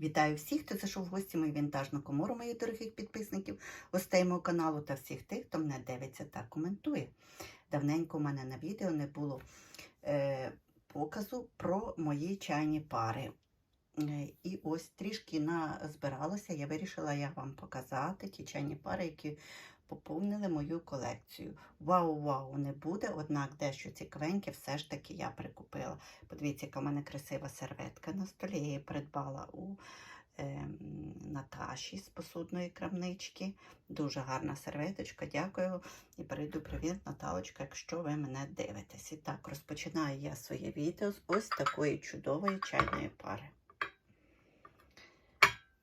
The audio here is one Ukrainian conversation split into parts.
Вітаю всіх, хто зайшов в гості мою вінтажну комору, моїх дорогих підписників, гостей мого каналу та всіх тих, хто мене дивиться та коментує. Давненько у мене на відео не було е, показу про мої чайні пари. Е, І ось трішки назбиралося, я вирішила я вам показати ті чайні пари, які поповнили мою колекцію. Вау-вау, не буде, однак дещо цікавеньке все ж таки я прикупила. Подивіться, яка в мене красива серветка на столі. Я її придбала у е, Наташі з посудної крамнички. Дуже гарна серветочка. Дякую і перейду привіт, Наталочка, якщо ви мене дивитесь. І так, розпочинаю я своє відео з ось такої чудової чайної пари.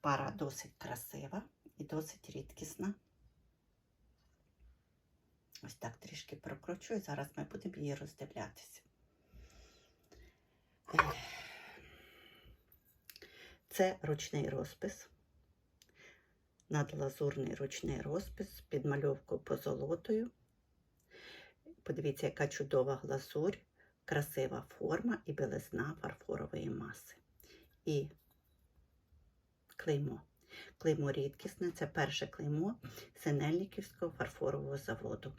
Пара досить красива і досить рідкісна. Ось так трішки прокручу, і зараз ми будемо її роздивлятися. Це ручний розпис, надлазурний ручний розпис з підмальовкою позолотою. Подивіться, яка чудова глазурь, красива форма і білизна фарфорової маси. І клеймо. Клеймо рідкісне, це перше клеймо Синельниківського фарфорового заводу.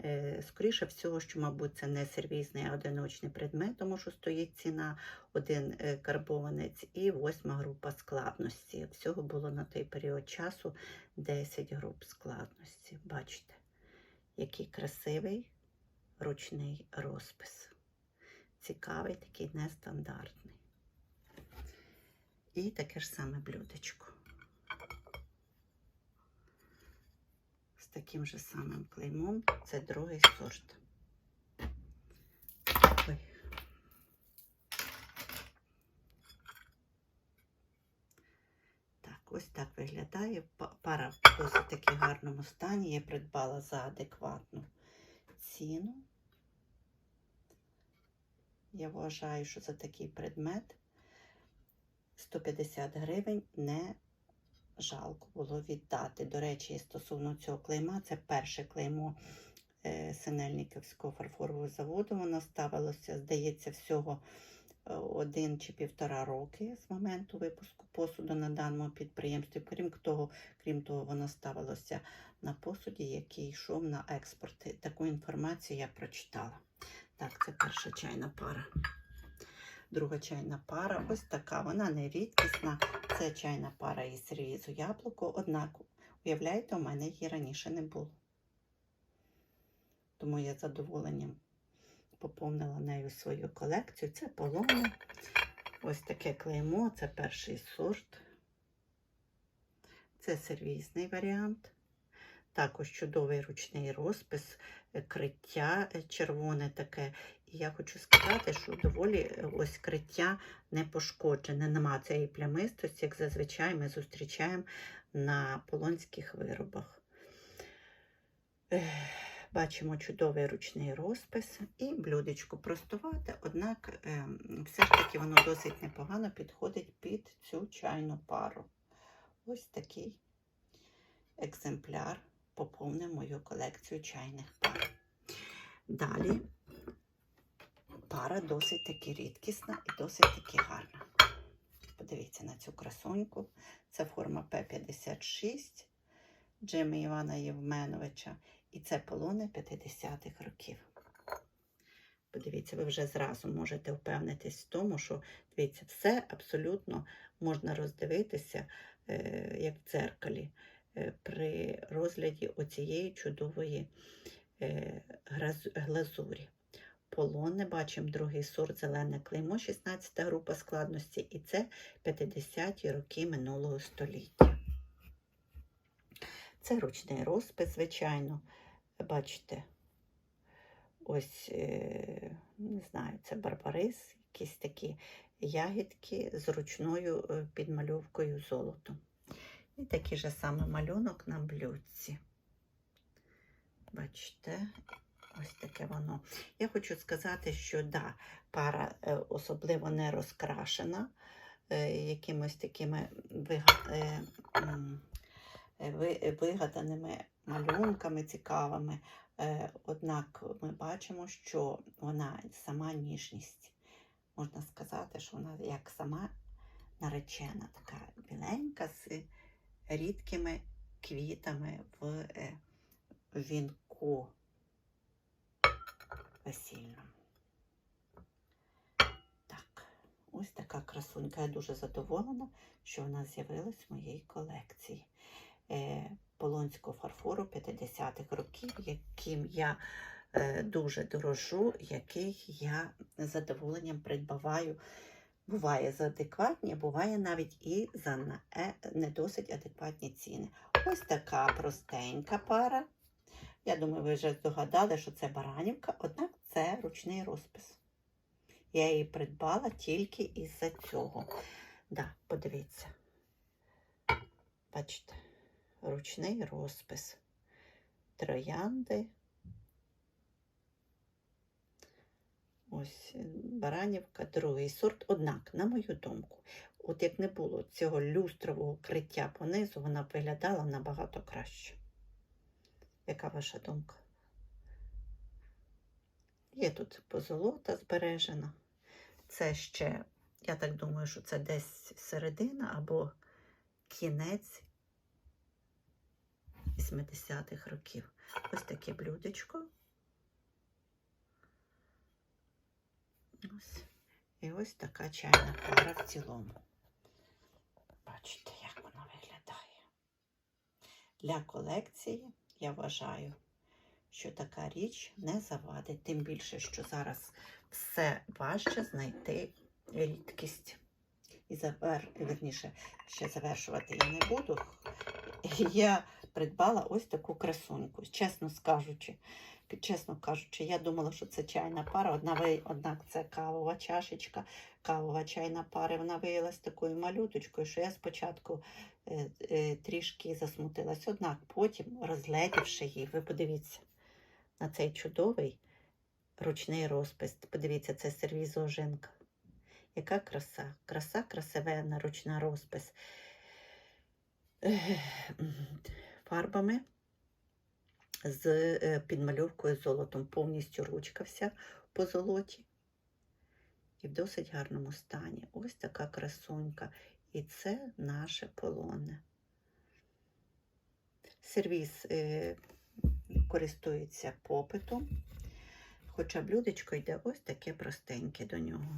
Е, скоріше всього, що, мабуть, це не сервізний, а одиночний предмет, тому що стоїть ціна один е, карбованець і восьма група складності. Всього було на той період часу 10 груп складності. Бачите, який красивий ручний розпис. Цікавий, такий нестандартний. І таке ж саме блюдечко. З таким же самим клеймом. Це другий сорт. Так, ось так виглядає. Па- Пара в таки гарному стані. Я придбала за адекватну ціну. Я вважаю, що за такий предмет 150 гривень не жалко було віддати. До речі, стосовно цього клейма, це перше клеймо е, Синельниківського фарфорового заводу. Воно ставилося, здається, всього е, один чи півтора роки з моменту випуску посуду на даному підприємстві. Крім того, крім того, воно ставилося на посуді, який йшов на експорт. Таку інформацію я прочитала. Так, це перша чайна пара. Друга чайна пара, ось така, вона не рідкісна. Це чайна пара із сервізу яблуко. Однак, уявляєте, у мене її раніше не було. Тому я з задоволенням поповнила нею свою колекцію. Це полони. Ось таке клеймо, це перший сорт. Це сервізний варіант. Також чудовий ручний розпис, е, криття е, червоне таке. І я хочу сказати, що доволі е, ось криття не пошкоджене. Нема цієї плямистості, як зазвичай ми зустрічаємо на полонських виробах. Бачимо чудовий ручний розпис і блюдечко простувате, однак е, все ж таки воно досить непогано підходить під цю чайну пару. Ось такий екземпляр поповнив мою колекцію чайних пар. Далі пара досить таки рідкісна і досить таки гарна. Подивіться на цю красуньку. Це форма П-56 Джими Івана Євменовича. І це полони 50-х років. Подивіться, ви вже зразу можете впевнитись в тому, що дивіться, все абсолютно можна роздивитися, е, як в дзеркалі, е, при розгляді оцієї чудової е, глазурі. Полони, бачимо другий сорт зелене клеймо, 16 група складності, і це 50-ті роки минулого століття. Це ручний розпис, звичайно. Бачите, ось, е, не знаю, це барбарис, якісь такі ягідки з ручною е, підмальовкою золотом. І такий же саме малюнок на блюдці. Бачите, ось таке воно. Я хочу сказати, що да, пара е, особливо не розкрашена е, якимось такими е, вигаданими малюнками цікавими. Однак ми бачимо, що вона сама ніжність. Можна сказати, що вона як сама наречена, така біленька з рідкими квітами в вінку весільному. Так, ось така красунька. Я дуже задоволена, що вона з'явилась в моїй колекції. Е, Полонського фарфору 50-х років, яким я е, дуже дорожу, який я з задоволенням придбаваю. Буває за адекватні, буває навіть і за е, не досить адекватні ціни. Ось така простенька пара. Я думаю, ви вже здогадали, що це баранівка, однак це ручний розпис. Я її придбала тільки із-за цього. Да, подивіться. Бачите, ручний розпис. Троянди. Ось е, баранівка, другий сорт. Однак, на мою думку, от як не було цього люстрового криття понизу, вона виглядала набагато краще. Яка ваша думка? Є тут позолота збережена. Це ще, я так думаю, що це десь середина або кінець 80-х років. Ось таке блюдечко. Ось. І ось така чайна пара в цілому. Бачите, як вона виглядає. Для колекції я вважаю, що така річ не завадить. Тим більше, що зараз все важче знайти рідкість. І завер... верніше, ще завершувати я не буду. Я придбала ось таку красуньку, чесно скажучи. Чесно кажучи, я думала, що це чайна пара, одна, однак це кавова чашечка, кавова чайна пара. Вона виявилась такою малюточкою, що я спочатку е, е, трішки засмутилась. Однак потім, розглядівши її, ви подивіться на цей чудовий ручний розпис. Подивіться, це сервіз ожинка. Яка краса, краса красивенна, ручна розпис. Фарбами з е, підмальовкою золотом. Повністю ручка вся по золоті. І в досить гарному стані. Ось така красунька. І це наше полоне. Сервіс е, користується попитом, хоча блюдечко йде ось таке простеньке до нього.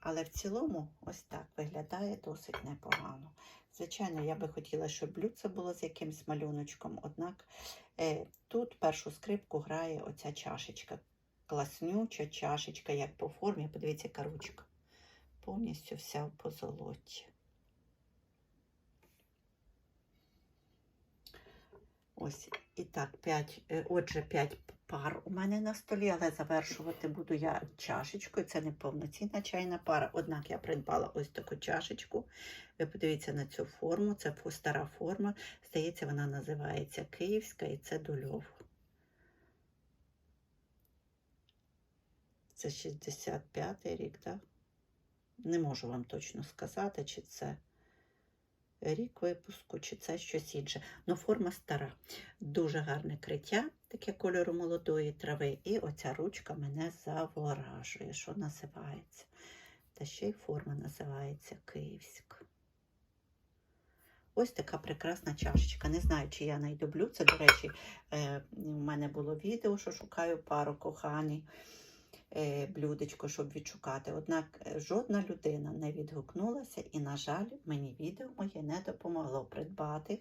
Але в цілому ось так виглядає досить непогано. Звичайно, я би хотіла, щоб блюдце було з якимсь малюночком, однак е, тут першу скрипку грає оця чашечка. Класнюча чашечка, як по формі, подивіться, яка ручка. Повністю вся в позолоті. Ось і так, 5, отже, 5 пар у мене на столі, але завершувати буду я чашечкою. Це не повноцінна чайна пара. Однак я придбала ось таку чашечку. Ви подивіться на цю форму. Це стара форма. Здається, вона називається Київська і це дольов. Це 65-й рік, так? Не можу вам точно сказати, чи це рік випуску, чи це щось інше. Ну, форма стара. Дуже гарне криття, таке кольору молодої трави. І оця ручка мене заворажує, що називається. Та ще й форма називається Київська. Ось така прекрасна чашечка. Не знаю, чи я знайду блюдце. До речі, е, у мене було відео, що шукаю пару кохані е, блюдечко, щоб відшукати. Однак е, жодна людина не відгукнулася, і, на жаль, мені відео моє не допомогло придбати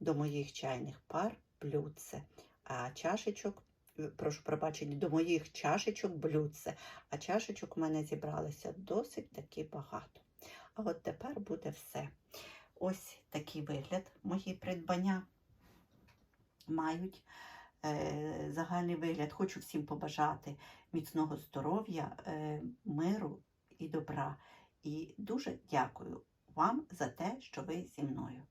до моїх чайних пар блюдце. А чашечок, е, прошу пробачення, до моїх чашечок блюдце. А чашечок у мене зібралося досить таки багато. А от тепер буде все. Ось такий вигляд мої придбання мають е, загальний вигляд. Хочу всім побажати міцного здоров'я, е, миру і добра. І дуже дякую вам за те, що ви зі мною.